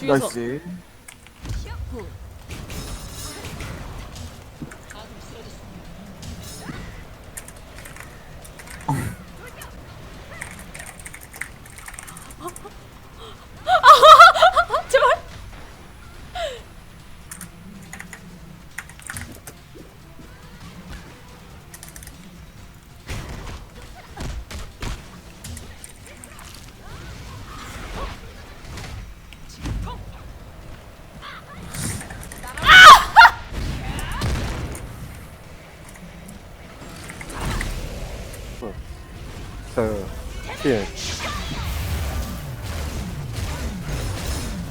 중에서 나이스.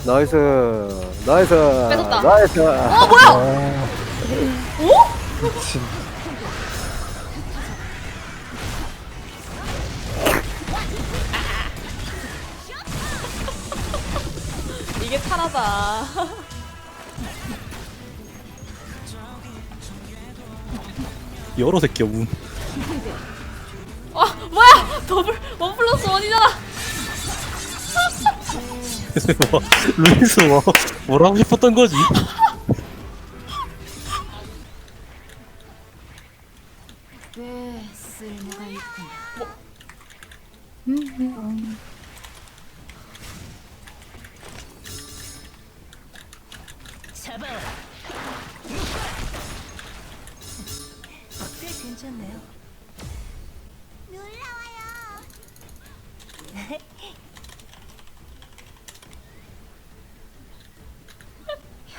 나이스, 나이스, 뺏었다. 나이스. 어 뭐야 미친. 이게 타라다 여러 새끼야 운. 아 뭐야 더블 원 플러스 원이잖아 뭐, 루이스 뭐 뭐라고 싶었던 거지? 꽤 쓸모가 있구나. 잡아라. 꽤 괜찮네요. 놀라워요.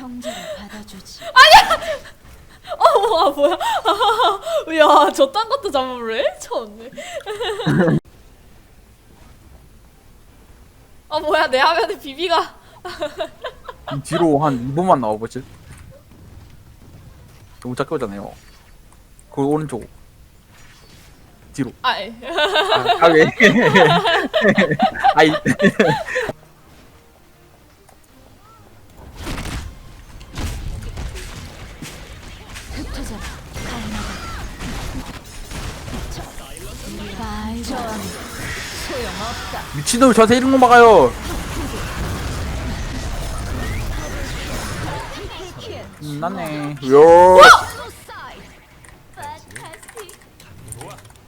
형제를 받아주지. 어 아, 뭐야 야 저딴 것도 잡으래 쳤네 아 뭐야 내 화면에 비비가 뒤로 한 2분만 나와보지. 너무 작게 오잖아요. 그 오른쪽. 뒤로. 아이 아, 왜? 아이. 미친놈이 저한테 이런 거 막아요. 음, 났네. 요.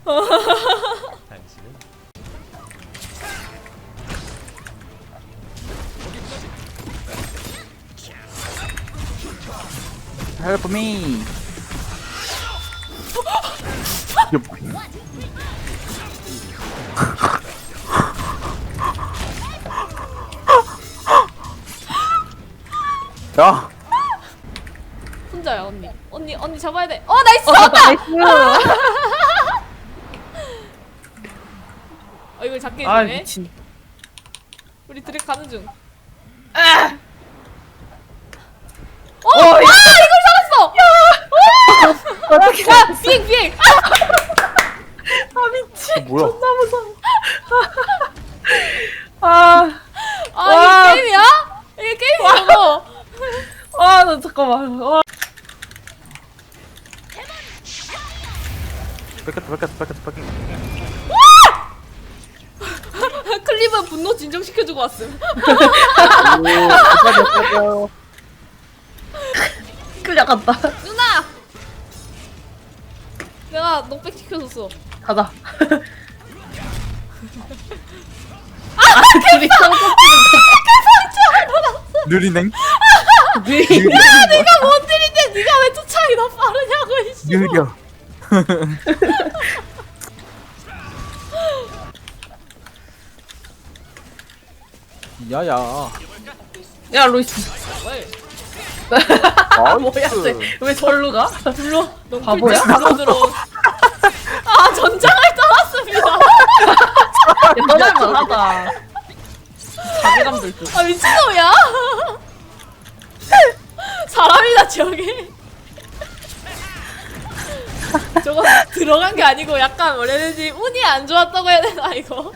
언니 언니 잡아야 돼 어 나이스 잡았다! 어 이걸 잡게 아 해주네. 미친. 우리 드랙 가는 중. 아! 어! 아 이걸 잡았어! 어떻게 야 비행 비행! 아! 미친. 뭐야? 존나 무서워. 아. 아 와. 이게 게임이야? 이게 게임이라고 아, 나 잠깐만. 와. 뺏겼다, 뺏겼다, 뺏겼다, 뺏겼다. 클립은 분노 진정시켜주고 왔음 끌려갔다. 누나 내가 녹백 시켜줬어 가자. 아, 둘이 느리냉? 느리. 내가 뭔 일인데 네가 왜 투차이 더 빠르냐고 이씨 느려. 야야. 야, 로이스. 아, 뭐야, 쟤. 왜 절로 가? 불러 너무 바보야? 불러 들어 아 전장을 떠났습니다 야, 떠날만 하다. 자괴감도 있어. 아 미친놈이야 사람이다 저기 저거 들어간 게 아니고 약간 뭐라 해야 되지 운이 안 좋았다고 해야 되나 이거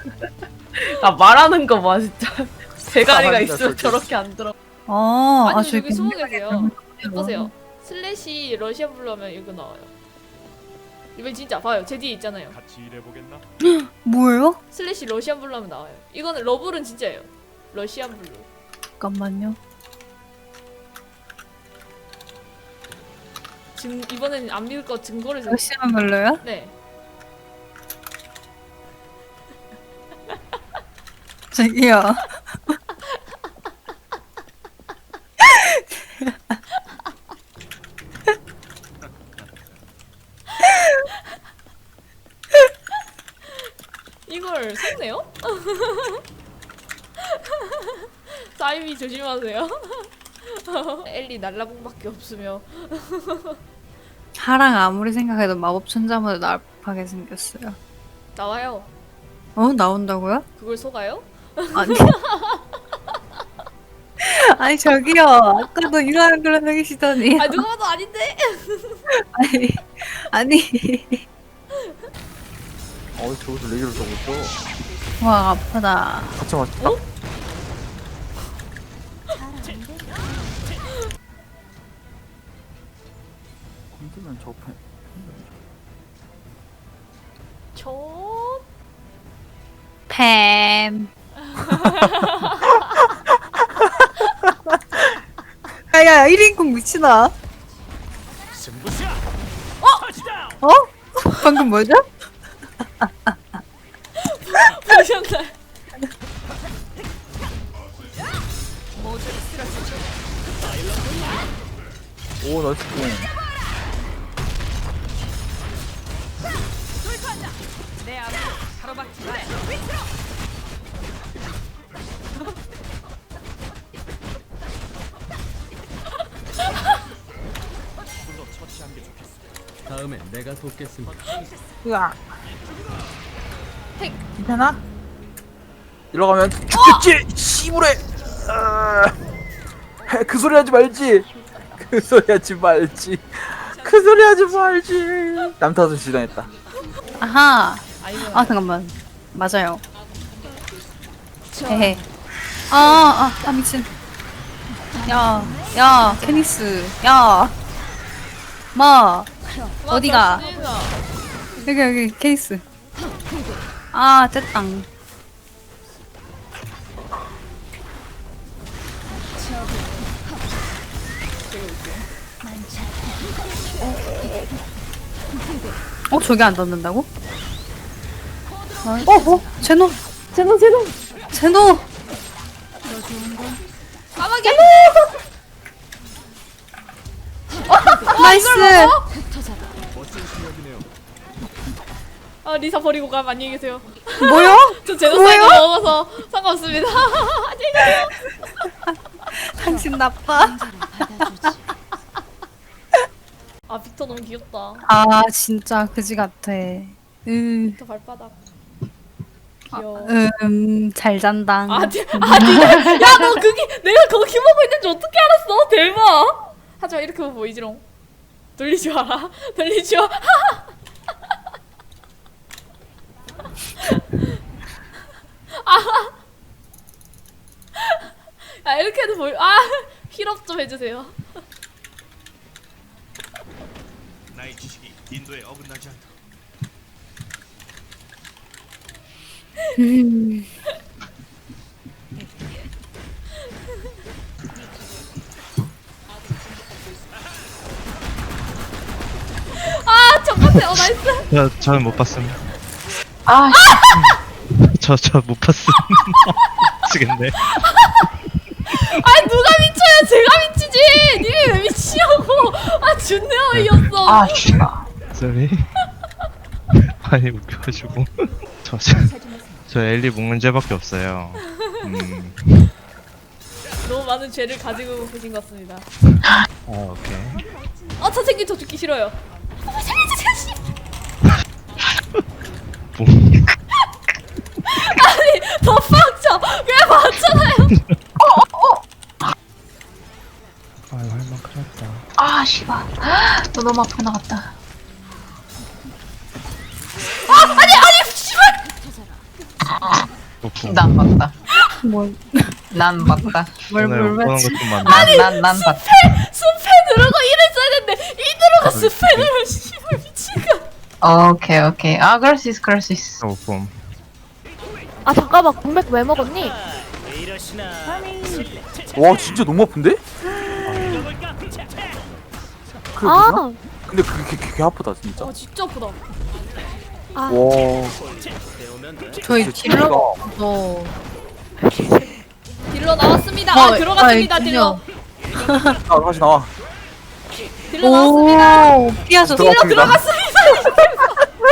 아, 말하는 거 봐, 진짜. 대가리가 있으면. 저렇게 안 들어. 아, 아니 아, 저기 여기 숨어 계세요 보세요 슬래시 러시아 불러면 이거 나와요 이번 진짜 봐요 제 뒤에 있잖아요 같이 일해 보겠나? 뭐예요? 슬래시 러시안 블루 하면 나와요 이거는 러블은 진짜예요 러시안 블루 잠깐만요. 지금 이번엔 안 믿을 거 증거를 좀. 몇 시간 걸려요? 네. 저기요. 이걸 샀네요? 사이비 조심하세요. 엘리 날라봉밖에 없으며 하랑 아무리 생각해도 마법 천자문에 나하게 생겼어요. 나와요. 어 나온다고요? 그걸 속아요? 아니. 아니 저기요. 아까도 이상한 걸로 생기시더니. 아 누가 봐도 아닌데? 아니 아니. 어 저기서 레기를 쏘고 있어 와 아프다. 같이 맞췄다 힘들면 저 편. 저 팸. 야야 1인국 미치나? 어? 어? 방금 뭐죠? 보셨나요? 오 나이스 공 다음엔 내가 돕겠습니다. 으악. 괜찮아? 일로 가면 죽겠지 씨부레 아, 그 소리 하지 말지 그 소리 하지 말지 그 소리 하지 말지 남 탓을 지당했다 아하. 아 잠깐만. 맞아요. 헤헤. 아, 아, 아 미친. 야, 야, 테니스. 야. 마. 어디가? 여기 여기 케이스. 아, 쨌땅. 어, 저게 안 닿는다고? 어, 어, 제노, 제노, 제노, 제노. 까마귀 나이스. 아 리사 버리고 가면 안녕히 계세요. 뭐야? 저 제노사이드? 먹어서 상관없습니다. 안녕히 가세요. 당신 나빠. 아 빅터 너무 귀엽다. 아, 진짜 그지 같아. 음, 빅터 발바닥. 귀여워. 음, 잘 잔당. 아, 니, 아, 니가, 야, 너 거기, 내가 거기 보고 있는지 어떻게 알았어? 대박! 하지마, 이렇게 보면 보이지롱. 돌리지 마라. 돌리지 마. 아, 이렇게 해도 보이, 아, 힐업 좀 해주세요. 나의 지식이 인도에 어긋나지 않다. 아, 잠깐만, 어, 나이스. 저, 저는 못 봤음. 아, 저, 저 못 봤음. 미치겠네. 아, 누가 미쳐요? 제가 미치지! 님이 왜 미치냐고! 아, 존나 어이없어. 아, 씨발. 쏘리. 많이 웃겨가지고. 저, 저, 저 엘리 문제밖에 없어요. 음, 너무 많은 죄를 가지고 계신 것 같습니다. 아, 오케이. 어, 선생님 저 죽기 싫어요 씨. 뭐, 더 빡쳐. 그냥 맞잖아요. 아유, 할만 큰일났다. 아, 씨발. 너 너무 아프게 나갔다. 높고. 난 봤다. 뭘, 난 봤다. 뭘, 오늘 뭘못 보는 맞지? 것좀 많네. 난, 난, 난 봤다. 스페 누르고 이를 써야 되는데 이 누르고 스페 누르 씨발 미친가. 오케이, 오케이. 아, 그럴 수 있어, 그럴 수 있어. 못 봄. 아 잠깐만 공백 왜 먹었니? 와 진짜 너무 아픈데? 아. 근데 그게 개, 개 아프다 진짜. 어 진짜 아프다. 와. 저희 딜러. 어 딜러 나왔습니다. 어, 아 들어갔습니다 아, 딜러. 아 다시 나와. 딜러 나왔습니다. 오 피하셨어 들어갔습니다.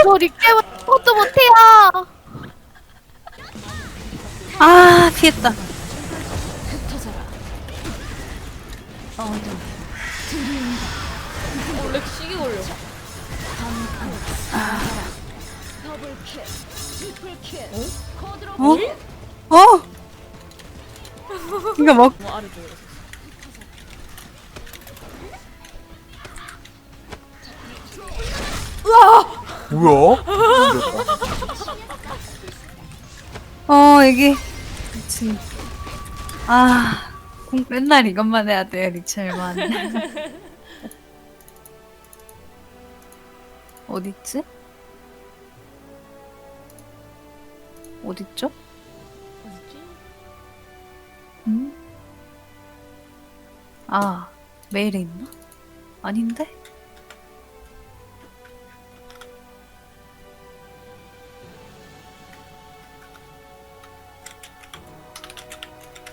저 리깨 것도 못해요. 아 피했다. 어, 어? 어? 이거 먹뭐 아래쪽으로. 뭐야? 어 이게 미친 아 공- 맨날 이것만 해야 돼요 리첼만 어딨지? 어딨죠? 어디지? 음? 아 메일에 있나? 아닌데?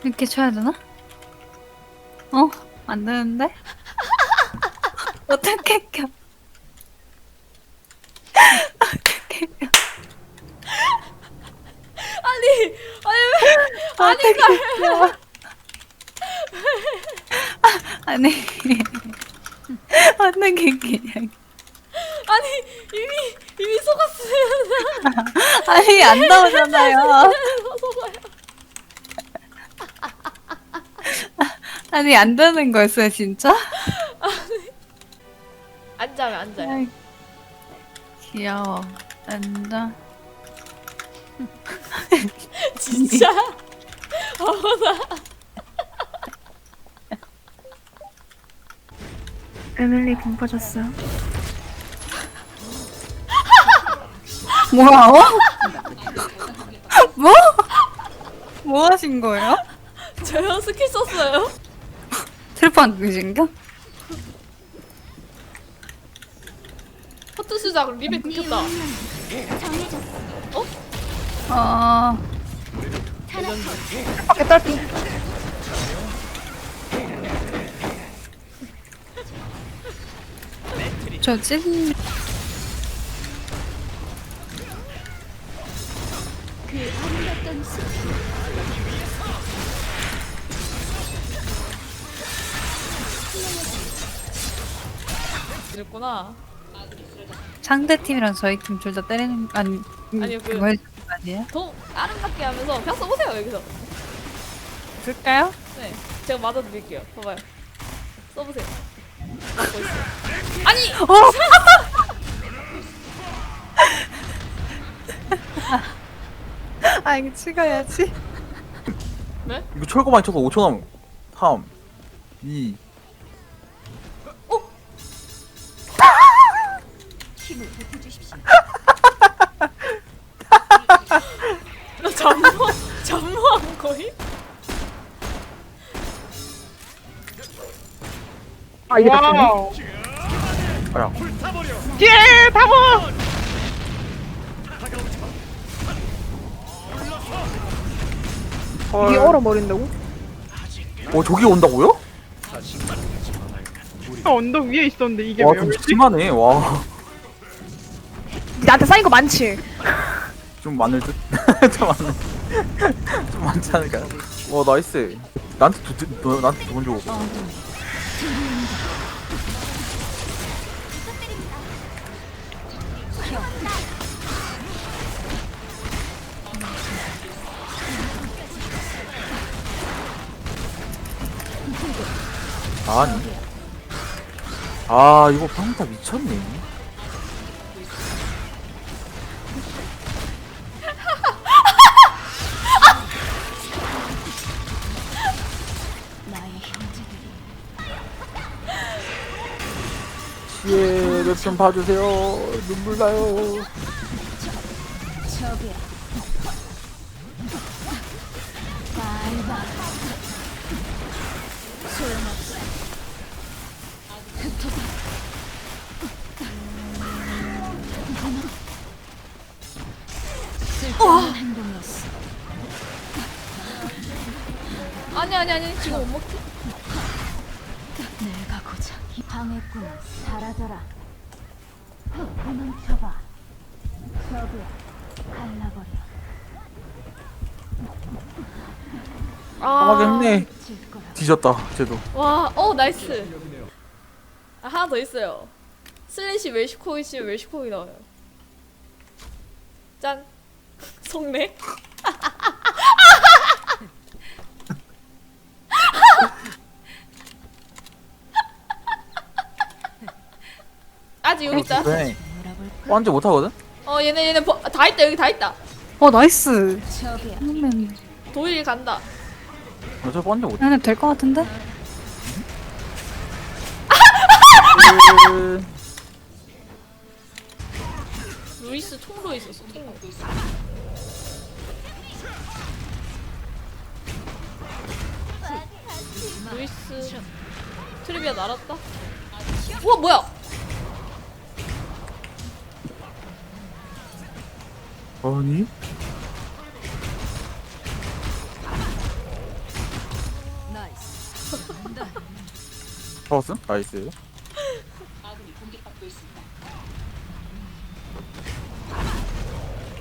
이렇게 쳐야 되나? 어? 안 되는데? 어떻게 켜? 어떻게 켜? 아니 어떻게 켜? 아니 어떻게 그냥 아니 이미 이미 속았어요. 아니 안 나오잖아요. 속아요. 아니 안 되는 거였어요 진짜? 앉아요 앉아요. 아이, 귀여워. 앉아. 진짜. 어머나. 에밀리 공 빠졌어요. 뭐야? 어? 뭐? 뭐 하신 거예요? 저요 스킬 썼어요. 트리판 그신가? 포트 수작 리베 끊겼다. 아, 저 찐. 이랬구나. 상대 팀이랑 저희 팀 둘 다 때리는 아니 음, 아니요, 그- 그거 해주는 거 아니에요? 더 아름답게 하면서 그냥 써보세요 여기서. 그럴까요? 네, 제가 맞아드릴게요. 봐봐요. 써보세요. 맞고. 아니! 아 이거 찍어야지. 네? 이거 철거 많이 쳐서 5초 남음. 3, 2. 나 잠모, 잠모한 거임? 아야. 이게 얼어 버린다고? 어 저기 온다고요? 아, 언덕 위에 있었는데 이게 와 왜좀 올지? 심하네. 와. 나한테 쌓인 거 많지? 좀 많을 듯. 좀 많을. 좀 많지 않을까요? 와 나이스. 나한테 두, 두 너, 나한테 두번 주고. 아니. 아 이거 평타 미쳤네. 시에 웹좀 봐주세요. 눈물 나요. 아니 아니 아니 지금 못 먹지 방해꾼은 사라져라. 도망쳐봐. 저기야, 갈라버려. 아, 했네. 질 거라. 뒤졌다 쟤도. 와 어 나이스. 아 하나 더 있어요. 슬래시 웰시코기 있으면 웰시코기 나와요. 짠. 속네 아직 여기 있다. 네. 완전 못하거든? 어 얘네 얘네 버, 다 있다 여기 다 있다. 어 나이스. 저기야, 그러면 도일 간다. 어차피 완전 못해. 얘네 될것 같은데? 루이스 통로 있었어 통로. 루이스. 트리비아 날았다. 우와 뭐야 아니? 잡았음? 나이스